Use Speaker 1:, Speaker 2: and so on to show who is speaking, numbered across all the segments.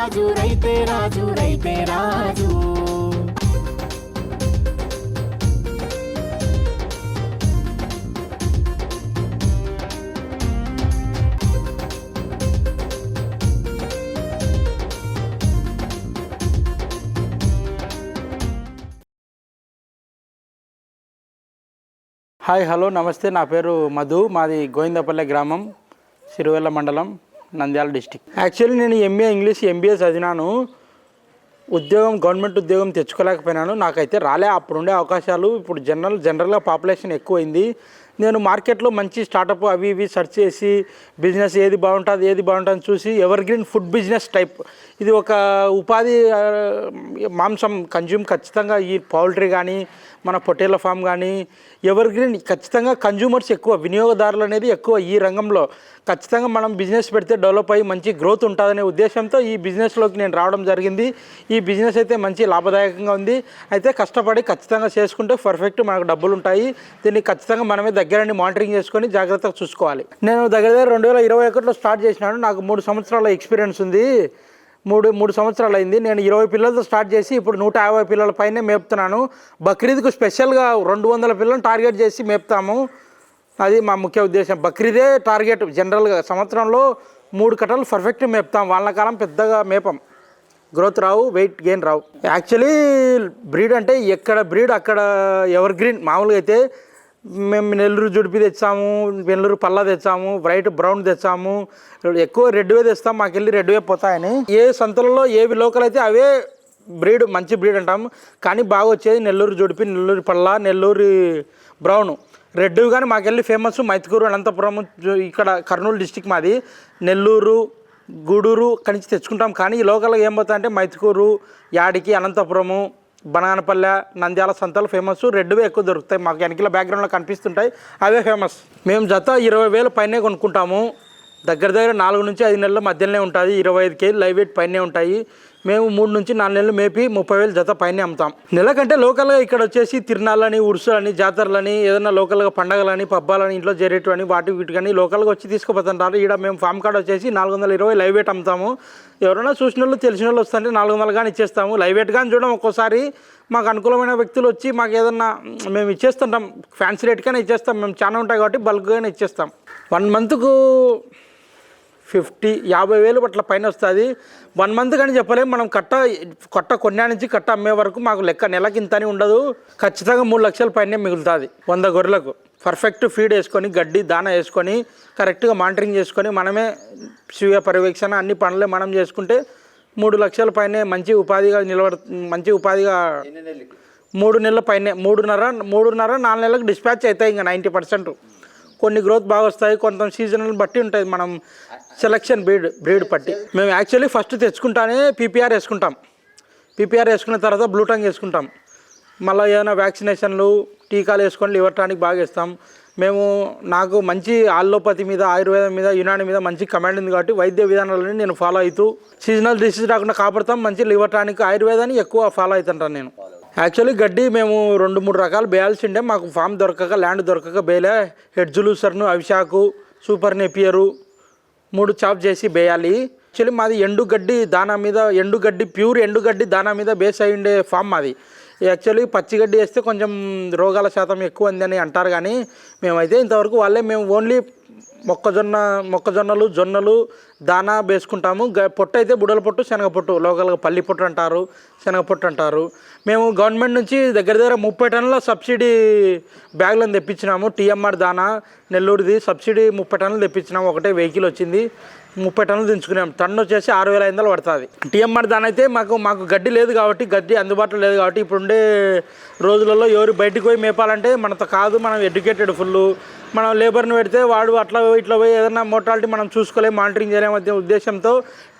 Speaker 1: రాజు రైతే రాజు రైతే రాజు.
Speaker 2: Hi hello నమస్తే. నా పేరు మధు. మాది గోవిందపల్లె గ్రామం సిరువెల్ల మండలం. నంద్యాల డిస్టిక్. యాక్చువల్లీ నేను ఎంఏ ఇంగ్లీష్ ఎంబీఏ చదివినాను. ఉద్యోగం గవర్నమెంట్ ఉద్యోగం తెచ్చుకోలేకపోయినాను. నాకైతే రాలే. అప్పుడుండే అవకాశాలు. ఇప్పుడు జనరల్ జనరల్గా పాపులేషన్ ఎక్కువైంది. నేను మార్కెట్లో మంచి స్టార్టప్ అవి ఇవి సెర్చ్ చేసి బిజినెస్ ఏది బాగుంటుంది ఏది బాగుంటుంది చూసి evergreen food business type ఇది ఒక ఉపాధి మాంసం కన్జ్యూమ్ ఖచ్చితంగా ఈ పౌల్ట్రీ కానీ మన పొటేల ఫామ్ కానీ ఎవర్ గ్రీన్ ఖచ్చితంగా కన్జ్యూమర్స్ ఎక్కువ వినియోగదారులు అనేది ఎక్కువ ఈ రంగంలో. ఖచ్చితంగా మనం బిజినెస్ పెడితే డెవలప్ అయ్యి మంచి గ్రోత్ ఉంటుందనే ఉద్దేశంతో ఈ బిజినెస్లోకి నేను రావడం జరిగింది. ఈ బిజినెస్ అయితే మంచి లాభదాయకంగా ఉంది. అయితే కష్టపడి ఖచ్చితంగా చేసుకుంటే పర్ఫెక్ట్ మనకు డబ్బులు ఉంటాయి. దీన్ని ఖచ్చితంగా మనమే దగ్గరండి మానిటరింగ్ చేసుకొని జాగ్రత్తగా చూసుకోవాలి. నేను దగ్గర దగ్గర రెండు వేల ఇరవై ఒకటిలో స్టార్ట్ చేసినాను. నాకు మూడు సంవత్సరాల ఎక్స్పీరియన్స్ ఉంది. మూడు మూడు సంవత్సరాలు అయింది నేను ఇరవై పిల్లలతో స్టార్ట్ చేసి ఇప్పుడు నూట యాభై పిల్లల పైనే మేపుతున్నాను. బక్రీద్కు స్పెషల్గా రెండు వందల పిల్లలను టార్గెట్ చేసి మేపుతాము. అది మా ముఖ్య ఉద్దేశం. బక్రీదే టార్గెట్. జనరల్గా సంవత్సరంలో మూడు కట్టలు పర్ఫెక్ట్ మేపుతాం. వాళ్ళ కాలం పెద్దగా మేపం. గ్రోత్ రావు వెయిట్ గెయిన్ రావు. యాక్చువల్లీ బ్రీడ్ అంటే ఎక్కడ బ్రీడ్ అక్కడ ఎవర్ గ్రీన్ మామూలుగా అయితే మేము నెల్లూరు జుడిపి తెచ్చాము నెల్లూరు పల్లా తెచ్చాము వైట్ బ్రౌన్ తెచ్చాము. ఎక్కువ రెడ్వే తెస్తాం మాకెళ్ళి రెడ్వే పోతాయని. ఏ సంతలలో ఏవి లోకల్ అయితే అవే బ్రీడ్ మంచి బ్రీడ్ అంటాము. కానీ బాగా వచ్చేది నెల్లూరు జుడిపి నెల్లూరు పల్లా నెల్లూరు బ్రౌన్. రెడ్ కానీ మాకెళ్ళి ఫేమస్ మైత్కూరు అనంతపురం ఇక్కడ కర్నూలు డిస్టిక్ మాది. నెల్లూరు గూడూరు కనిచి తెచ్చుకుంటాం. కానీ ఈ లోకల్గా ఏం పోతా అంటే యాడికి అనంతపురము బనానపల్లె నంద్యాల సంతలు ఫేమస్. రెడ్వే ఎక్కువ దొరుకుతాయి. మాకు వెనకల బ్యాక్గ్రౌండ్లో కనిపిస్తుంటాయి. అవే ఫేమస్. మేము జత ఇరవై వేలు పైనే కొనుక్కుంటాము. దగ్గర దగ్గర నాలుగు నుంచి ఐదు నెలల మధ్యలోనే ఉంటుంది. ఇరవై ఐదు కేజీ లైవ్ వెయిట్ పైనే ఉంటాయి. మేము మూడు నుంచి నాలుగు నెలలు మేపి ముప్పై వేలు జత పైనే అమ్ముతాం. నెలకంటే లోకల్గా ఇక్కడ వచ్చేసి తిరునాళ్ళని ఉరుసులని జాతరలని ఏదైనా లోకల్గా పండగలని పబ్బాలని ఇంట్లో చేరేటివని వాటి వీటికని లోకల్గా వచ్చి తీసుకుపోతుంటారు. ఇక్కడ మేము ఫామ్ కార్డ్ వచ్చేసి నాలుగు వందల ఇరవై లైవ్ వెయిట్ అమ్ముతాము. ఎవరైనా చూసిన వాళ్ళు తెలిసిన వాళ్ళు వస్తుంటే నాలుగు వందలు కానీ ఇచ్చేస్తాము. లైవ్ వెయిట్ కానీ చూడడం ఒక్కోసారి. మాకు అనుకూలమైన వ్యక్తులు వచ్చి మాకు ఏదన్నా మేము ఇచ్చేస్తుంటాం. ఫ్యాన్సీ రేట్ కానీ ఇచ్చేస్తాం. మేము చాలా ఉంటాయి కాబట్టి బల్క్గానే ఇచ్చేస్తాం. వన్ మంత్కు ఫిఫ్టీ యాభై వేలు అట్లా పైన వస్తుంది. వన్ మంత్ కానీ చెప్పలేము మనం కట్ట కట్ట కొన్నా నుంచి కట్ట అమ్మే వరకు మాకు లెక్క నెలకి ఇంత అని ఉండదు. ఖచ్చితంగా మూడు లక్షల పైనే మిగులుతుంది వంద గొర్రెలకు. పర్ఫెక్ట్ ఫీడ్ వేసుకొని గడ్డి దాన వేసుకొని కరెక్ట్గా మానిటరింగ్ చేసుకొని మనమే స్వీయ పర్యవేక్షణ అన్ని పనులే మనం చేసుకుంటే మూడు లక్షల పైనే మంచి ఉపాధిగా నిలబడ మంచి ఉపాధిగా మూడు నెలల పైనే మూడున్నర మూడున్నర నాలుగు నెలలకు డిస్పాచ్ అవుతాయి ఇంకా నైంటీ పర్సెంట్. కొన్ని గ్రోత్ బాగా వస్తాయి కొంత సీజనల్ బట్టి ఉంటుంది. మనం సెలక్షన్ బ్రీడ్ బ్రీడ్ పట్టి. మేము యాక్చువల్లీ ఫస్ట్ తెచ్చుకుంటానే పీపీఆర్ వేసుకుంటాం. పీపీఆర్ వేసుకున్న తర్వాత బ్లూటంగ్ వేసుకుంటాం. మళ్ళీ ఏమైనా వ్యాక్సినేషన్లు టీకాలు వేసుకొని లివర్ టానిక్ బాగా ఇస్తాం మేము నాకు మంచి ఆల్లోపతి మీద ఆయుర్వేదం మీద యునాని మీద మంచి కమాండ్ ఉంది కాబట్టి వైద్య విధానాలని నేను ఫాలో అవుతూ సీజనల్ డిసీజ్ రాకుండా కాపాడుతాం మంచి లివర్ టానిక్ ఆయుర్వేదాన్ని ఎక్కువ ఫాలో అవుతుంటాను నేను. యాక్చువల్లీ గడ్డి మేము రెండు మూడు రకాలు బేయాల్సి ఉండే మాకు ఫామ్ దొరకక ల్యాండ్ దొరకక బేలే హెడ్జులూసర్ను అవిశాకు సూపర్ నెపియరు మూడు చాప్ చేసి బేయాలి. యాక్చువల్లీ మాది ఎండుగడ్డి దానా మీద ఎండుగడ్డి ప్యూర్ ఎండుగడ్డి దానా మీద బేస్ అయి ఉండే ఫామ్ మాది. యాక్చువల్లీ పచ్చిగడ్డి వేస్తే కొంచెం రోగాల శాతం ఎక్కువ ఉందని అంటారు కానీ మేమైతే ఇంతవరకు వాళ్ళే మేము ఓన్లీ మొక్కజొన్న మొక్కజొన్నలు జొన్నలు దానా వేసుకుంటాము. గ పొట్టు అయితే బుడల పొట్టు శనగ పొట్టు. లోకల్గా పల్లి పొట్టు అంటారు శనగ పొట్టు అంటారు. మేము గవర్నమెంట్ నుంచి దగ్గర దగ్గర ముప్పై టన్నుల సబ్సిడీ బ్యాగులను తెప్పించినాము. టీఎంఆర్ దానా నెల్లూరుది సబ్సిడీ ముప్పై టన్నులు తెప్పించినాము. ఒకటే వెహికల్ వచ్చింది. ముప్పై టన్నులు దించుకున్నాం టన్ను వచ్చేసి ఆరు వేల ఐదు వందలు పడుతుంది. టీఎంఆర్ దాని అయితే మాకు మాకు గడ్డి లేదు కాబట్టి గడ్డి అందుబాటులో లేదు కాబట్టి ఇప్పుడుండే రోజులలో ఎవరు బయటికి పోయి మేపాలంటే మనతో కాదు మనం ఎడ్యుకేటెడ్ ఫుల్. మనం లేబర్ని పెడితే వాడు అట్లా ఇట్లా పోయి ఏదైనా మోటాలిటీ మనం చూసుకోలేము మానిటరింగ్ చేయలేము అనే ఉద్దేశంతో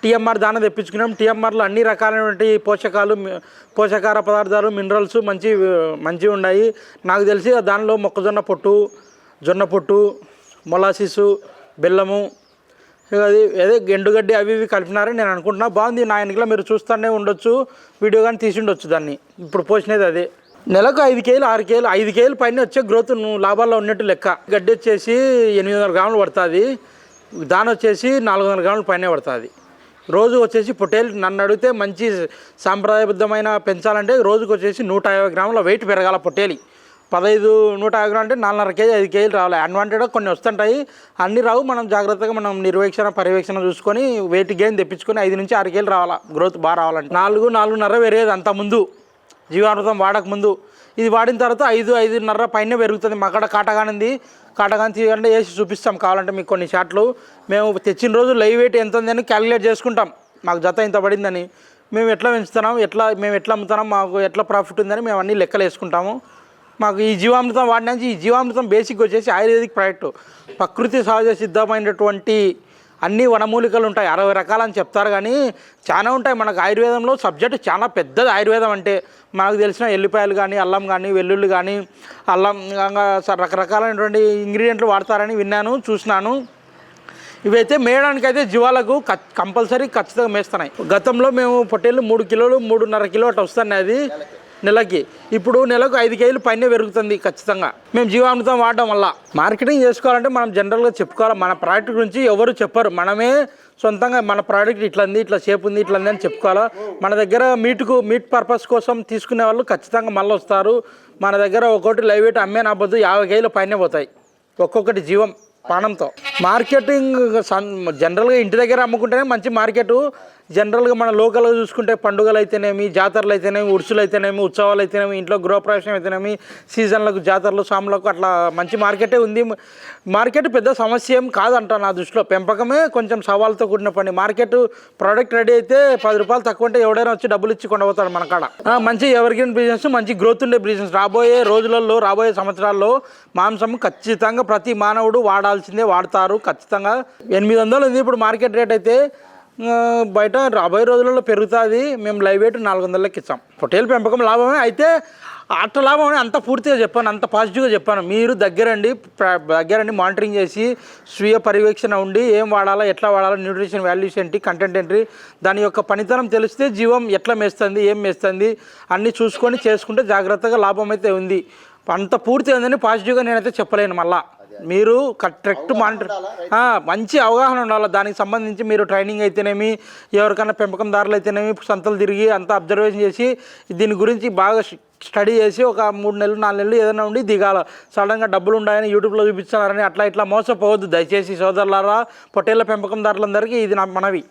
Speaker 2: టీఎంఆర్ దాన తెప్పించుకున్నాం. టీఎంఆర్లో అన్ని రకాలైనటువంటి పోషకాలు పోషకార పదార్థాలు మినరల్స్ మంచి మంచి ఉన్నాయి. నాకు తెలిసి దానిలో మొక్కజొన్న పొట్టు జొన్న పొట్టు మొలాసిస్ బెల్లము అది అదే ఎండుగడ్డి అవి ఇవి కలిపినారని నేను అనుకుంటున్నా. బాగుంది నా వెనకలో మీరు చూస్తూనే ఉండొచ్చు. వీడియో కానీ తీసి ఉండొచ్చు దాన్ని. ఇప్పుడు పోసినది అదే. నెలకు ఐదు కేలు ఆరు కేలు ఐదు కేలు పైన వచ్చే గ్రోత్ నువ్వు లాభాల్లో ఉన్నట్టు లెక్క. గడ్డి వచ్చేసి ఎనిమిది వందల గ్రాములు పడుతుంది. దాని వచ్చేసి నాలుగు వందల గ్రాములు పైన పడుతుంది. రోజు వచ్చేసి పొటేల్ నన్ను అడిగితే మంచి సాంప్రదాయబద్ధమైన పెంచాలంటే రోజుకు వచ్చేసి నూట యాభై గ్రాముల వెయిట్ పెరగాల పొట్టేలి పదహైదు నూట యాభై అంటే నాలుగున్నర కేజీ ఐదు కేజీలు రావాలి. అన్వాంటెడ్ కొన్ని వస్తుంటాయి. అన్ని రావు. మనం జాగ్రత్తగా మనం నిర్వేక్షణ పర్యవేక్షణ చూసుకొని వెయిట్ గెయిన్ తెప్పించుకొని ఐదు నుంచి ఆరు కేజీలు రావాలి. గ్రోత్ బాగా రావాలంటే. నాలుగు నాలుగున్నర పెరిగేది అంత ముందు. జీవామృతం వాడక ముందు. ఇది వాడిన తర్వాత ఐదు ఐదున్నర పైన పెరుగుతుంది. మాకడ కాటగానింది. కాటగాని తీయకుండా వేసి చూపిస్తాం. కావాలంటే మీకు కొన్ని షాట్లు. మేము తెచ్చిన రోజు లైవ్ వెయిట్ ఎంత ఉందని క్యాలిక్యులేట్ చేసుకుంటాం. మాకు జత ఇంత పడిందని. మేము ఎట్లా పెంచుతున్నాం? ఎట్లా మేము ఎట్లా అమ్ముతున్నాం? మాకు ఎట్లా ప్రాఫిట్ ఉందని మేము అన్ని లెక్కలు వేసుకుంటాము మాకు ఈ జీవామృతం వాడినాంచి ఈ జీవామృతం బేసిక్ వచ్చేసి ఆయుర్వేదిక్ ప్రోడక్ట్ ప్రకృతి సహజ సిద్ధమైనటువంటి అన్ని వనమూలికలు ఉంటాయి. అరవై రకాలని చెప్తారు కానీ చాలా ఉంటాయి. మనకు ఆయుర్వేదంలో సబ్జెక్ట్ చాలా పెద్దది ఆయుర్వేదం అంటే మనకు తెలిసిన ఎల్లిపాయలు కానీ అల్లం కానీ వెల్లుల్లి కానీ అల్లం ఇంకా స- రకరకాలైనటువంటి ఇంగ్రీడియంట్లు వాడతారని విన్నాను చూసినాను. ఇవైతే మేయడానికి అయితే జీవాలకు కంపల్సరీ ఖచ్చితంగా మేస్తున్నాయి. గతంలో మేము పొట్టేళ్ళు మూడు కిలోలు మూడున్నర కిలో అట్లా వస్తున్నాయి అది. నెలకి. ఇప్పుడు నెలకు ఐదు కేజీలు పైన పెరుగుతుంది ఖచ్చితంగా. మేము జీవామృతం వాడడం వల్ల. మార్కెటింగ్ చేసుకోవాలంటే మనం జనరల్గా చెప్పుకోవాలి. మన ప్రోడక్ట్ గురించి ఎవరు చెప్పరు. మనమే సొంతంగా మన ప్రోడక్ట్ ఇట్లా ఉంది ఇట్లా షేప్ ఉంది ఇట్లా ఉంది అని చెప్పుకోవాలా. మన దగ్గర మీట్కు మీట్ పర్పస్ కోసం తీసుకునే వాళ్ళు ఖచ్చితంగా మళ్ళీ వస్తారు. మన దగ్గర ఒక్కొక్కటి లైవ్ వెయిట్ అమ్మే నాబద్దు యాభై కేజీలు పైన పోతాయి. ఒక్కొక్కటి జీవం పానంతో. మార్కెటింగ్ సన్ జనరల్గా ఇంటి దగ్గర అమ్ముకుంటేనే మంచి మార్కెట్. జనరల్గా మన లోకల్గా చూసుకుంటే పండుగలు అయితేనేమి జాతరలు అయితేనేమి ఉడుసులు అయితేనేమి ఉత్సవాలు అయితేనేమి ఇంట్లో గృహప్రవేశం అయితేనేమి సీజన్లకు జాతరలు సాములకు అట్లా మంచి మార్కెటే ఉంది. మార్కెట్ పెద్ద సమస్య ఏం కాదంట నా దృష్టిలో. పెంపకమే కొంచెం సవాల్తో కూడిన పని. మార్కెట్ ప్రోడక్ట్ రెడీ అయితే పది రూపాయలు తక్కువ ఉంటే ఎవడైనా వచ్చి డబ్బులు ఇచ్చి కొండపోతాడు మన కాడ. మంచి ఎవరికైనా బిజినెస్ మంచి గ్రోత్ ఉండే బిజినెస్ రాబోయే రోజులలో రాబోయే సంవత్సరాల్లో మాంసం ఖచ్చితంగా ప్రతి మానవుడు వాడాల్సిందే వాడతారు. ఖచ్చితంగా ఎనిమిది వందలు ఉంది. ఇప్పుడు మార్కెట్ రేట్ అయితే బయట రాబోయే రోజులలో పెరుగుతుంది. మేము లైవ్ వెయిట్ నాలుగు వందలకి ఇచ్చాం. పొట్టేలు పెంపకం లాభమే. అయితే అట్ట లాభం అని అంత పూర్తిగా చెప్పాను. అంత పాజిటివ్గా చెప్పాను. మీరు దగ్గరండి దగ్గరండి మానిటరింగ్ చేసి స్వీయ పర్యవేక్షణ ఉండి ఏం వాడాలా ఎట్లా వాడాలా న్యూట్రిషన్ వాల్యూస్ ఏంటి కంటెంట్ ఏంటి దాని యొక్క పనితనం తెలిస్తే జీవం ఎట్లా మేస్తుంది ఏం మేస్తుంది అన్నీ చూసుకొని చేసుకుంటే జాగ్రత్తగా లాభం అయితే ఉంది. అంత పూర్తి ఉందని పాజిటివ్గా నేనైతే చెప్పలేను మళ్ళీ. మీరు కరెక్ట్ మానిటర్ మంచి అవగాహన ఉండాలి? దానికి సంబంధించి మీరు ట్రైనింగ్ అయితేనేమి ఎవరికైనా పెంపకందారులు అయితేనేమి సంతలు తిరిగి అంతా అబ్జర్వేషన్ చేసి దీని గురించి బాగా స్టడీ చేసి ఒక మూడు నెలలు నాలుగు నెలలు ఏదైనా ఉండి దిగాల. సడన్గా డబ్బులు ఉన్నాయని యూట్యూబ్లో చూపిస్తున్నారని అట్లా ఇట్లా మోసపోవద్దు. దయచేసి సోదరులారా పొట్టేళ్ళ పెంపకందారులందరికీ ఇది నా మనవి.